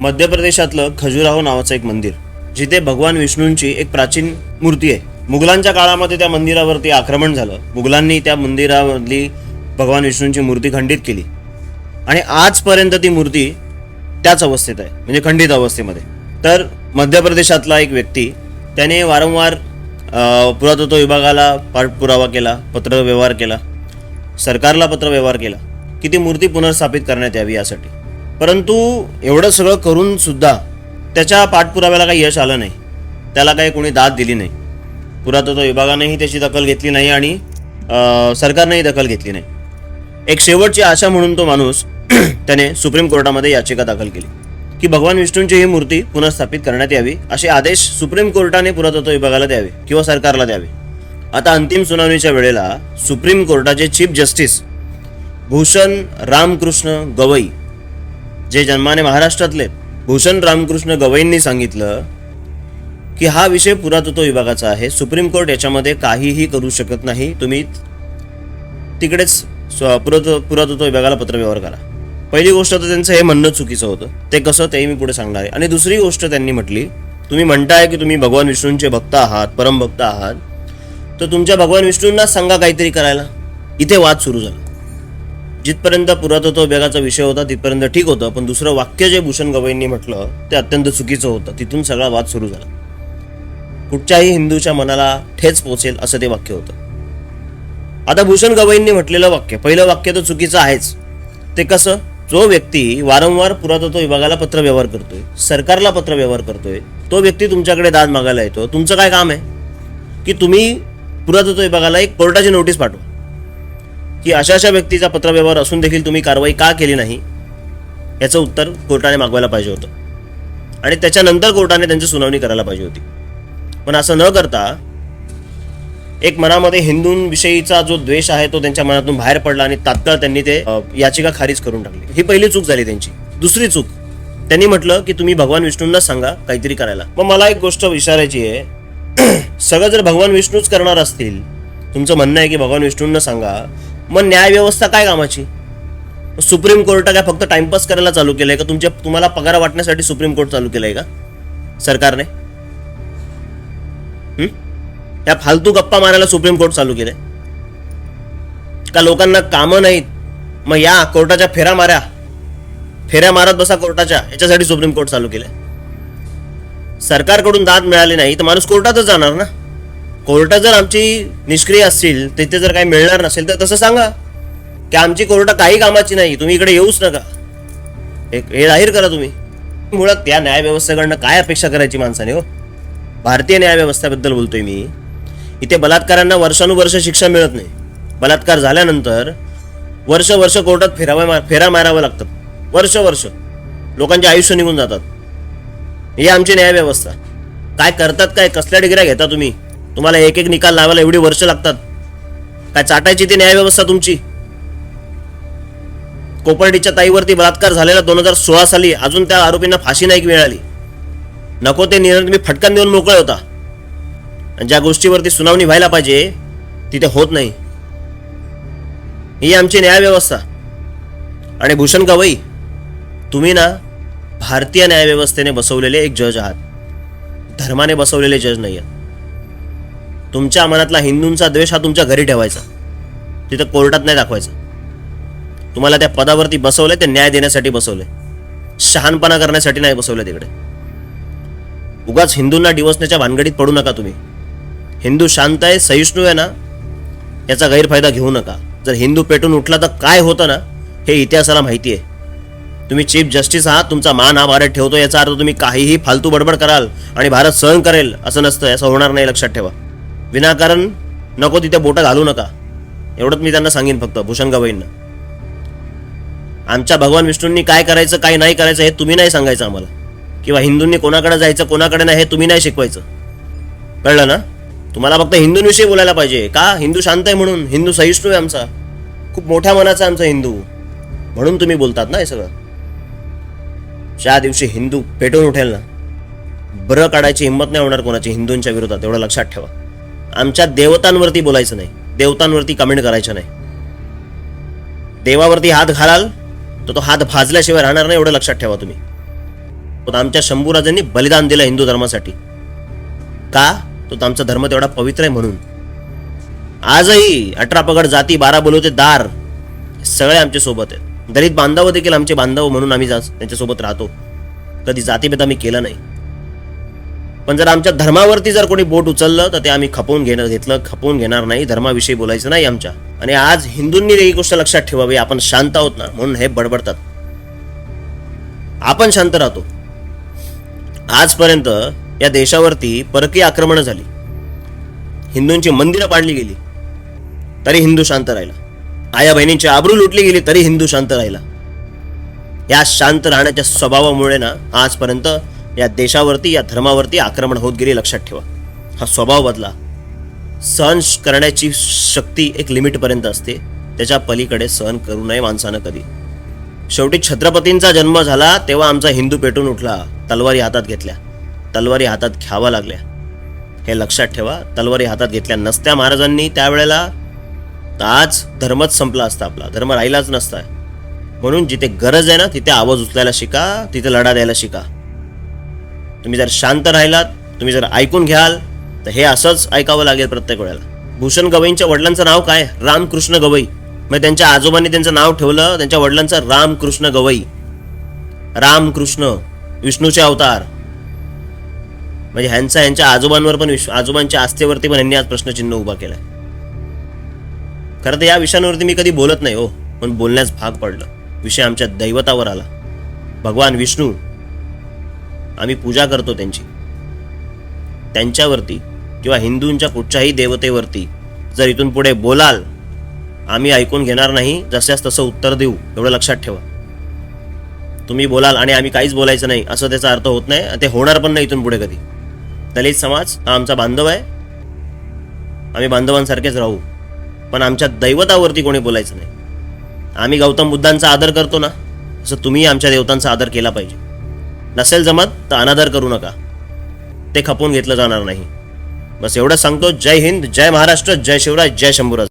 मध्य प्रदेशातलं खजुराहो नावाचं एक मंदिर जिथे भगवान विष्णूंची एक प्राचीन मूर्ती आहे. मुघलांच्या काळामध्ये त्या मंदिरावरती आक्रमण झालं. मुघलांनी त्या मंदिरामधली भगवान विष्णूंची मूर्ती खंडित केली. आणि आजपर्यंत ती मूर्ती त्याच अवस्थेत आहे म्हणजे खंडित अवस्थेमध्ये. तर मध्य प्रदेशातला एक व्यक्ती त्याने वारंवार पुरातत्व विभागाला पाठपुरावा केला पत्रव्यवहार केला सरकारला पत्रव्यवहार केला की ती मूर्ती पुनर्स्थापित करण्यात यावी यासाठी. परंतु एवढं सगळं करून सुद्धा त्याच्या पाठपुराव्याला काही यश आलं नाही. त्याला काही कोणी दाद दिली नाही. पुरातत्व विभागानेही त्याची दखल घेतली नाही आणि सरकारनेही दखल घेतली नाही. एक शेवटची आशा म्हणून तो माणूस त्याने सुप्रीम कोर्टामध्ये याचिका दाखल केली. की भगवान विष्णूंची ही मूर्ती पुनर्स्थापित करण्यात यावी असे आदेश सुप्रीम कोर्टाने पुरातत्व विभागाला द्यावे किंवा सरकारला द्यावे. आता अंतिम सुनावणीच्या वेळेला सुप्रीम कोर्टाचे चीफ जस्टिस भूषण रामकृष्ण गवई जे जन्माने महाराष्ट्रातले भूषण रामकृष्ण गवईंनी सांगितलं की हा विषय पुरातत्व विभागाचा आहे. सुप्रीम कोर्ट याच्यामध्ये काहीही करू शकत नाही. तुम्ही तिकडेच स्व- पुरातत्व पुरातत्व विभागाला पत्रव्यवहार करा. पहिली गोष्ट तर त्यांचं हे म्हणणं चुकीचं होतं. ते कसं तेही मी पुढे सांगणार आहे. आणि दुसरी गोष्ट त्यांनी म्हटली तुम्ही म्हणताय की तुम्ही भगवान विष्णूंचे भक्त आहात परमभक्त आहात. तर तुमच्या भगवान विष्णूंनाच सांगा काहीतरी करायला. इथे वाद सुरू झाला. जिथपर्यंत पुरातत्व विभागाचा विषय होता तिथपर्यंत ठीक होतं. पण दुसरं वाक्य जे भूषण गवईंनी म्हटलं ते अत्यंत चुकीचं होतं. तिथून सगळा वाद सुरू झाला. कुठच्याही हिंदूच्या मनाला ठेच पोचेल असं ते वाक्य होतं. आता भूषण गवईंनी म्हटलेलं वाक्य पहिलं वाक्य तर चुकीचं आहेच. ते कसं? जो व्यक्ती वारंवार पुरातत्व विभागाला पत्रव्यवहार करतोय सरकारला पत्रव्यवहार करतोय तो व्यक्ती तुमच्याकडे दाद मागायला येतो. तुमचं काय काम आहे? की तुम्ही पुरातत्व विभागाला एक कोर्टाची नोटीस पाठवा. की अशा अशा व्यक्तीचा पत्रव्यवहार असून देखील तुम्ही कारवाई का केली नाही याचं उत्तर कोर्टाने मागवायला पाहिजे होतं. आणि त्याच्यानंतर कोर्टाने त्यांची सुनावणी करायला पाहिजे होती. पण असं न करता एक मनामध्ये हिंदूंविषयीचा जो द्वेष आहे तो त्यांच्या मनातून बाहेर पडला आणि तात्काळ त्यांनी ते याचिका खारिज करून टाकली. ही पहिली चूक झाली त्यांची. दुसरी चूक त्यांनी म्हटलं की तुम्ही भगवान विष्णूंना सांगा काहीतरी करायला. मग मला एक गोष्ट विचारायची आहे. सगळं जर भगवान विष्णूच करणार असतील तुमचं म्हणणं आहे की भगवान विष्णूंना सांगा मग न्याय व्यवस्था काय कामाची? सुप्रीम कोर्ट काय फक्त टाइमपास करायला चालू केलंय का? तुमच्या तुम्हाला पगार वाटण्यासाठी सुप्रीम कोर्ट चालू केलंय का? सरकारने? त्या फालतू गप्पा मारायला सुप्रीम कोर्ट चालू केलंय. का लोकांना कामं नाहीत? मग या कोर्टाच्या फेऱ्या माऱ्या फेऱ्या मारत बसा कोर्टाच्या. याच्यासाठी सुप्रीम कोर्ट चालू केलंय. सरकारकडून दाद मिळाली नाही तर माणूस कोर्टातच जाणार ना? कोर्टात जर आमची निष्क्रिय असतील तिथे जर काही मिळणार नसेल तर तसं सांगा. की आमची कोर्ट काही कामाची नाही तुम्ही इकडे येऊच नका. एक हे जाहीर करा तुम्ही. मुळात त्या न्यायव्यवस्थेकडनं काय अपेक्षा करायची माणसाने हो? भारतीय न्यायव्यवस्थेबद्दल बोलतोय मी. इथे बलात्कारांना वर्षानुवर्ष शिक्षा मिळत नाही. बलात्कार झाल्यानंतर वर्ष वर्ष कोर्टात फिरावं मा फेरा मारावं लागतात वर्ष वर्ष. लोकांचे आयुष्य निघून जातात. ही आमची न्यायव्यवस्था काय करतात काय कसल्या डिग्र्या घेता तुम्ही? तुम्हाला एक एक निकाल लावायला एवढी वर्ष लागतात. काय चाटायची ती न्यायव्यवस्था तुमची? कोपर्डीच्या ताईवरती बलात्कार झालेला दोन हजार सोळा साली अजून त्या आरोपींना फाशी नाही मिळाली. नको ते निर्णय तुम्ही फटकन देऊन मोकळे होता. आणि ज्या गोष्टीवरती सुनावणी व्हायला पाहिजे तिथे होत नाही. ही आमची न्यायव्यवस्था. आणि भूषण गवई तुम्ही ना भारतीय न्यायव्यवस्थेने बसवलेले एक जज आहात. धर्माने बसवलेले जज नाही आहेत तुमच्या मनातला हिंदूंचा द्वेष हा तुमच्या घरी ठेवायचा. तिथं कोर्टात नाही दाखवायचा. तुम्हाला त्या पदावरती बसवलंय ते न्याय देण्यासाठी बसवले शहाणपणा करण्यासाठी नाही बसवलं तिकडे. उगाच हिंदूंना डिवसण्याच्या भानगडीत पडू नका तुम्ही. हिंदू शांत आहे सहिष्णू आहे ना याचा गैरफायदा घेऊ नका. जर हिंदू पेटून उठला तर काय होतं ना हे इतिहासाला माहिती आहे. तुम्ही चीफ जस्टिस आहात तुमचा मान हा भारत ठेवतो याचा अर्थ तुम्ही काहीही फालतू बडबड कराल आणि भारत सहन करेल असं नसतं असं होणार नाही लक्षात ठेवा. विनाकारण नको तिथे बोटं घालू नका. एवढंच मी त्यांना सांगेन फक्त भूषणगाबाईंना आमच्या भगवान विष्णूंनी काय करायचं काय नाही करायचं हे तुम्ही नाही सांगायचं आम्हाला. किंवा हिंदूंनी कोणाकडे जायचं कोणाकडे नाही हे तुम्ही नाही शिकवायचं. कळलं ना? तुम्हाला फक्त हिंदूंविषयी बोलायला पाहिजे. का? हिंदू शांत आहे म्हणून. हिंदू सहिष्णू आहे आमचा. खूप मोठ्या मनाचा आमचा हिंदू. म्हणून तुम्ही बोलतात ना हे सगळं. ज्या दिवशी हिंदू पेटून उठेल ना बरं काढायची हिंमत नाही होणार कोणाची हिंदूंच्या विरोधात. एवढं लक्षात ठेवा. आमच्या देवतांवरती बोलायचं नाही. देवतांवरती कमेंट करायचं नाही. देवावरती हात घालाल तर तो हात भाजल्याशिवाय राहणार नाही एवढं लक्षात ठेवा तुम्ही. पण आमच्या शंभूराजांनी बलिदान दिलं हिंदू धर्मासाठी. का? तो तर आमचा धर्म तेवढा पवित्र आहे म्हणून. आजही अठरा पगड जाती बारा बोलवते दार सगळे आमच्यासोबत आहेत. दलित बांधव देखील आमचे बांधव म्हणून आम्ही जा- त्यांच्यासोबत राहतो. कधी जातीभेद आम्ही केलं नाही. पण जर आमच्या धर्मावरती जर कोणी बोट उचललं तर ते आम्ही खपवून घेणं घेतलं खपवून घेणार नाही. धर्माविषयी बोलायचं नाही आमच्या. आणि आज हिंदूंनी ही गोष्ट लक्षात ठेवावी आपण शांत आहोत ना म्हणून हे बडबडतात. आपण शांत राहतो. आजपर्यंत या देशावरती परकीय आक्रमणं झाली. हिंदूंची मंदिरं पाडली गेली तरी हिंदू शांत राहिला. आया बहिणींची आबरू लुटली गेली तरी हिंदू शांत राहिला. या शांत राहण्याच्या स्वभावामुळे ना आजपर्यंत या देशावरती या धर्मावरती आक्रमण होत गेली लक्षात ठेवा. हा स्वभाव बदला. सहन श- करण्याची शक्ती एक लिमिटपर्यंत असते. त्याच्या पलीकडे सहन करू नये माणसानं कधी. शेवटी छत्रपतींचा जन्म झाला तेव्हा आमचा हिंदू पेटून उठला तलवारी हातात घेतल्या. तलवारी हातात घ्यावा लागल्या. हे लक्षात ठेवा तलवारी हातात घेतल्या नसत्या महाराजांनी त्यावेळेला. तर आज धर्मच संपला असता आपला धर्म राहिलाच नसता. म्हणून जिथे गरज आहे ना तिथे आवाज उचलायला शिका तिथे लढा द्यायला शिका. तुम्ही जर शांत राहिलात तुम्ही जर ऐकून घ्याल तर हे असंच ऐकावं लागेल प्रत्येक वेळेला. भूषण गवईंच्या वडिलांचं नाव काय? रामकृष्ण गवई. मग त्यांच्या आजोबांनी त्यांचं नाव ठेवलं त्यांच्या वडिलांचं रामकृष्ण गवई. रामकृष्ण विष्णूचे अवतार. म्हणजे ह्यांचा ह्यांच्या आजोबांवर पण विश्व आजोबांच्या आस्थेवरती पण यांनी आज प्रश्नचिन्ह उभा केलाय. खरं तर या विषयांवरती मी कधी बोलत नाही हो. पण बोलण्यास भाग पडलं. विषय आमच्या दैवतावर आला. भगवान विष्णू आम्ही पूजा करतो त्यांची. त्यांच्यावरती किंवा हिंदूंच्या कुठच्याही देवतेवरती जर इथून पुढे बोलाल आम्ही ऐकून घेणार नाही जशास तसं उत्तर देऊ एवढं लक्षात ठेवा. तुम्ही बोलाल आणि आम्ही काहीच बोलायचं नाही असं त्याचा अर्थ होत नाही ते होणार पण नाही इथून पुढे कधी. दलित समाज हा आमचा बांधव आहे. आम्ही बांधवांसारखेच राहू पण आमच्या दैवतावरती कोणी बोलायचं नाही. आम्ही गौतम बुद्धांचा आदर करतो ना असं तुम्ही आमच्या देवतांचा आदर केला पाहिजे. नसेल जमत तर अनादर करू नका. ते खपवून घेतलं जाणार नाही. बस एवढं सांगतो. जय हिंद जय महाराष्ट्र जय शिवराज जय शंभूराज.